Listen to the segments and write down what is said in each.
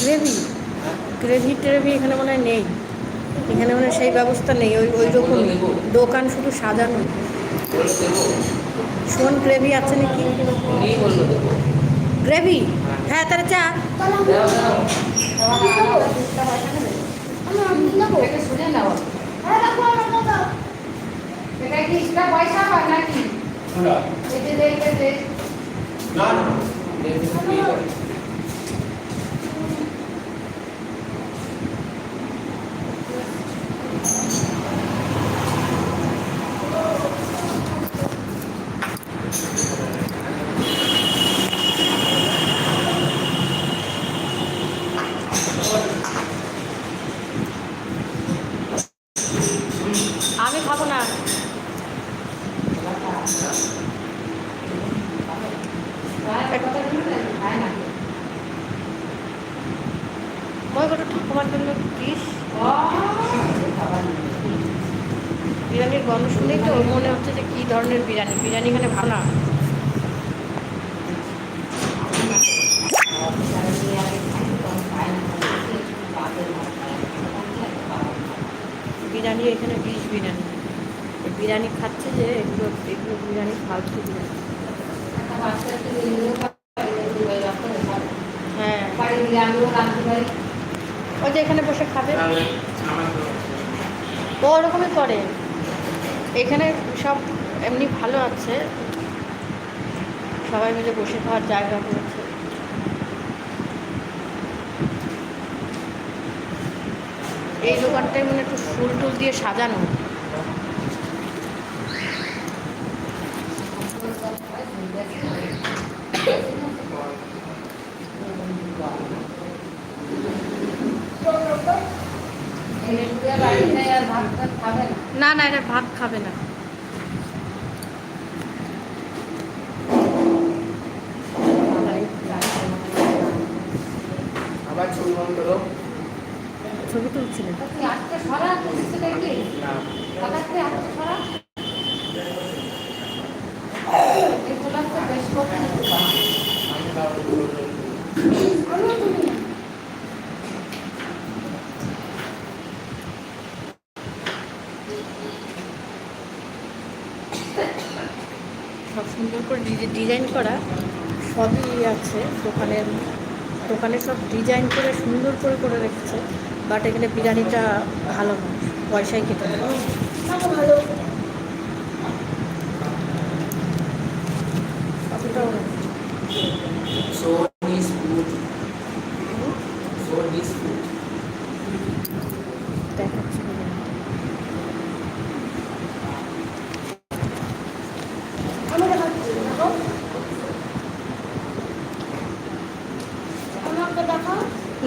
Gravy gravy ট্রেভি এখানে মনে হয় নেই। এখানে মনে হয় সেই ব্যবস্থা নেই। ওই ওই রকম দোকান শুধু সাজানো। শোন গ্রেভি আছে নাকি? গ্রেভি হ্যাঁ। তাহলে চা পয়সা পায় নাকি এতে দে এতে দে আমি খাব না খায় কথা শুনে খায় না মই কত ঠাকুমার বিরিয়ানির গন্ধ শুনেই তো মনে হচ্ছে যে কী ধরনের বিরিয়ানি? বিরিয়ানি এখানে ভালো না। বিরিয়ানি এখানে বিষ বিরিয়ানি। বিরিয়ানি খাচ্ছে যে এগুলো এগুলো বিরিয়ানি ফালতু বিরিয়ানি। হ্যাঁ। ওই যে এখানে বসে খাবে? ও ওরকমই করে। এখানে সব এমনি ভালো আছে। সবাই মিলে বসে খাওয়ার জায়গা করেছে এই দোকানটায় মানে একটু ফুল টুল দিয়ে সাজানো। না না এটা ভাত খাবে না। আবার ছবি বন্ধ করো। ছবি সব সুন্দর করে ডিজে- ডিজাইন করা সবই আছে। দোকানের দোকানে সব ডিজাইন করে সুন্দর করে করে রেখেছে। বাট এখানে বিরিয়ানিটা ভালো পয়সায় খেতে হবে।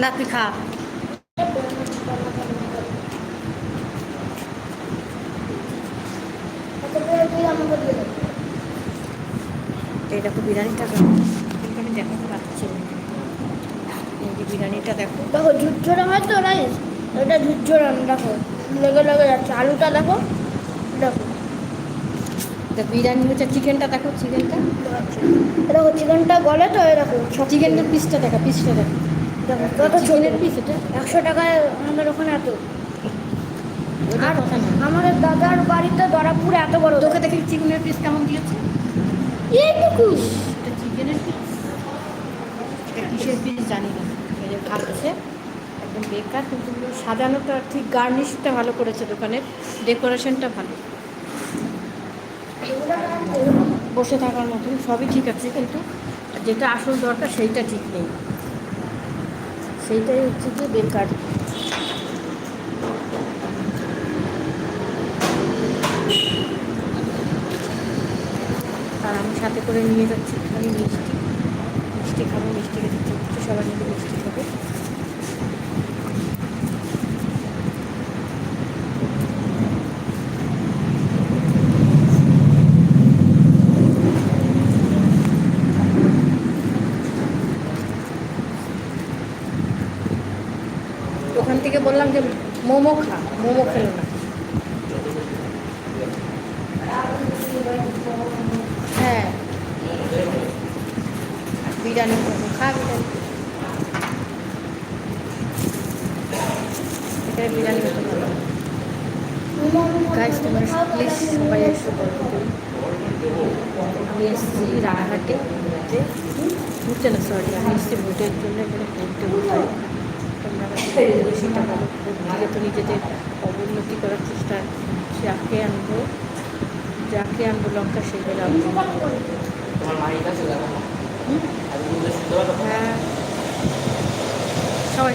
না তুই খা এই দেখো বিরিয়ানিটা দেখাতে পাচ্ছি। এই যে বিরিয়ানিটা দেখো। দেখো ঝুরঝোরা হয় তো রাইস এটা না, দেখো। লেগে লেগে যাচ্ছে। আলুটা দেখো দেখো। তো বিরিয়ানি হচ্ছে চিকেনটা দেখো চিকেনটা। দেখো চিকেনটা গলে তো এরকম চিকেনের পিসটা দেখা পিসটা দেখো। একশো টাকায় আমাদের ওখানে এত। আর আমাদের দাদার বাড়িতে দরাপুরে এত বড়। তোকে দেখি চিকেনের পিস কেমন দিয়েছে? এইটুকু চিকেনের পিস এটা কিসের পিস জানি না। খাচ্ছে। একদম বেকার কিন্তু সাজানোটা ঠিক গার্নিশটা ভালো করেছে দোকানের। ডেকোরেশনটা ভালো। বসে থাকার মতন সবই ঠিক আছে কিন্তু যেটা আসল দরকার সেইটা ঠিক নেই। সেইটাই হচ্ছে যে বেকার। আর আমি সাথে করে নিয়ে যাচ্ছি, খালি মিষ্টি। মিষ্টি খাব, মিষ্টি খেতে সবাই মিলে মিষ্টি খাব। থেকে বললাম যে মোমো খা, মোমো খেলো না। হ্যাঁ। বিরিয়ানি মোমো, খা বিরিয়ানি। এটা বিরিয়ানি খেতে ভালো। গাইজ তোমরা প্লিজ সবাই রানাঘাটে। না? সরি আমি এসেছি ভোটের জন্য। এখানে ঘুরতে ঘুরতে আমাকে সেটা নিজে তো নিজেদের অবনতি করার চেষ্টা যাকে আনব যাকে আনব লঙ্কা সেই বেলা হ্যাঁ সবাই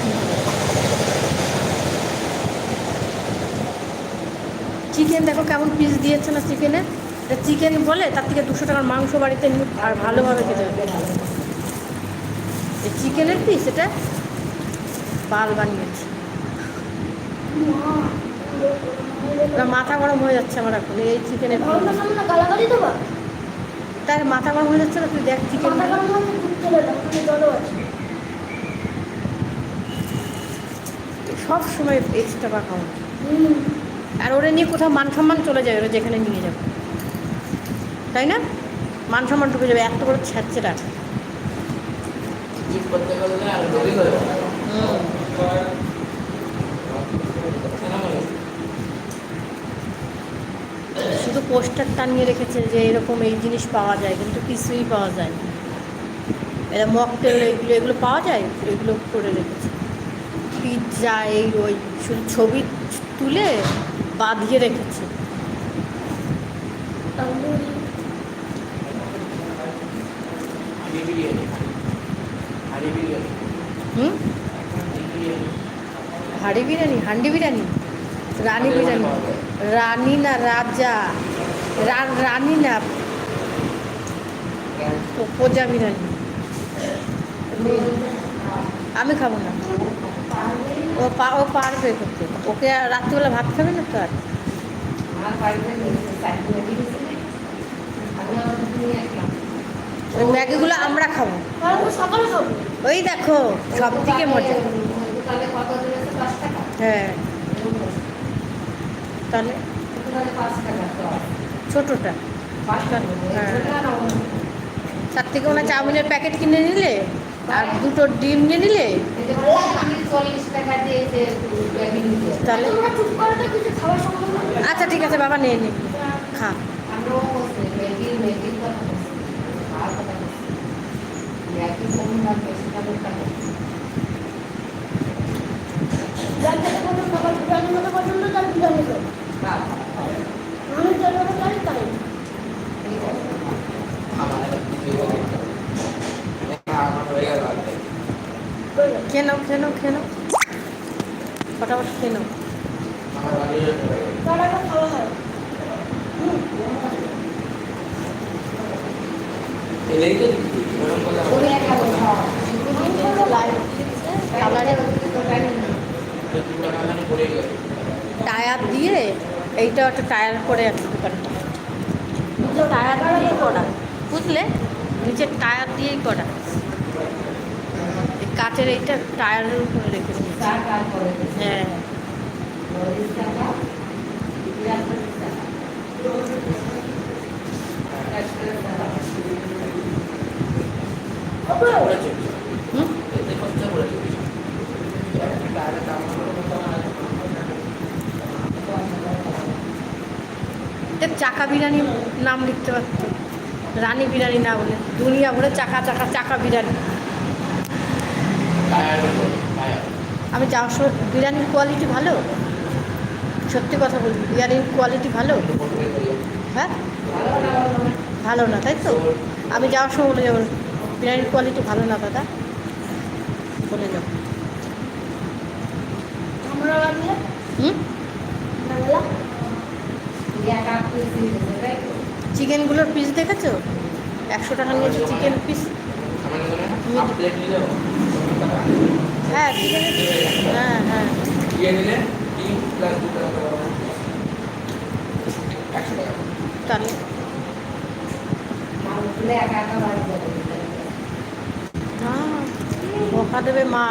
চিকেন দেখো কেমন পিস দিয়েছে না চিকেনে চিকেন বলে, তার থেকে দুশো টাকার মাংস বাড়িতে আর ভালোভাবে খেতে হবে। চিকেনের পিস এটা বাল বানিয়েছি। না মাথা গরম হয়ে যাচ্ছে আমার এখন। এই চিকেনের তার মাথা গরম হয়ে যাচ্ছে না? তুই দেখ চিকেন যাবে সব সময় এক্সট্রা খাওয়া আর ওরা নিয়ে কোথাও মান সম্মান চলে যায় ওরা যেখানে নিয়ে যাবে। তাই না? মান সম্মান ঢুকে যাবে এত বড় ছাড়ছে রাখ শুধু পোস্টার টানিয়ে রেখেছে যে এরকম এই জিনিস পাওয়া যায়, কিন্তু কিছুই পাওয়া যায় না এরা মকটেল, এগুলো এগুলো পাওয়া যায়? এগুলো করে রেখেছে। পিৎজা, এই ওই শুধু ছবি তুলে বাঁধিয়ে রেখেছে। হুম? হাঁড়ি বিরিয়ানি হান্ডি বিরিয়ানি? রানী বিরিয়ানি। রানী না রাজা? রানী না প্রজা বিরিয়ানি? আমি খাব না। ও পা ও পারবে করতে। ওকে আর রাত্রিবেলা ভাত খাবে না তো আর? ওই ম্যাগিগুলো আমরা খাব। খাব। ওই দেখো সব থেকে মজা। তাহলে কত দিয়েছে দশ টাকা? হ্যাঁ। তাহলে? তাহলে পাঁচ টাকা ছোটোটা। হ্যাঁ। তার থেকে ওনা চাউমিনের প্যাকেট কিনে নিলে? আর দুটো ডিম নিয়ে নিলে? তাহলে? আচ্ছা ঠিক আছে বাবা নিয়ে নি। খা। বলছি। ম্যাগি ম্যাগির কথা বলছি আর কথা বলছি ম্যাগি কম না বেশি না বেশি না যার খেতে পছন্দ আমার বিরিয়ানি মতো পছন্দ তার বিরিয়ানি খাব আমি যেভাবে খাই তাই আমার একটা কিছু বলে দিতে হবে। হ্যাঁ, আমার হয়ে গেল আর কি। বলল, খেয়ে নাও খেয়ে নাও খেয়ে নাও ফটাফট খেয়ে নাও। টায়ার দিয়ে এইটা একটা টায়ার করে একটা দোকানটা টায়ার দিয়েই করা বুঝলে? নিচে টায়ার দিয়েই করা। কাঠের এইটা টায়ারের উপরে রেখেছি হ্যাঁ। হুম? এর চাকা বিরিয়ানি নাম লিখতে পারত। রানী বিরিয়ানি না বলে দুনিয়া বলে চাকা চাকা চাকা বিরিয়ানি। আমি যাওয়ার সময় বিরিয়ানির কোয়ালিটি ভালো? সত্যি কথা বলবি বিরিয়ানির কোয়ালিটি ভালো? হ্যাঁ? ভালো না তাই তো? আমি যাওয়ার সময় বলে যাব বিরিয়ানির কোয়ালিটি ভালো না দাদা? বলে যাব। হুম বাংলা এক আট পিস দিয়েছে তাই তো? চিকেনগুলোর পিস দেখেছ? একশো টাকা নিয়েছে চিকেন পিস হয় নিলে হ্যাঁ চিকেনের হ্যাঁ হ্যাঁ। তাহলে। বকা দেবে মা।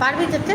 পারবি যেতে।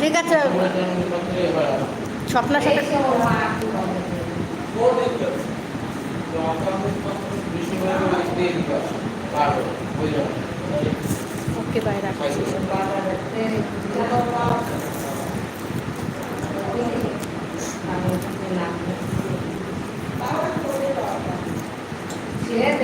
ঠিক আছে। স্বপ্নার সাথে ওকে বাই রাখছি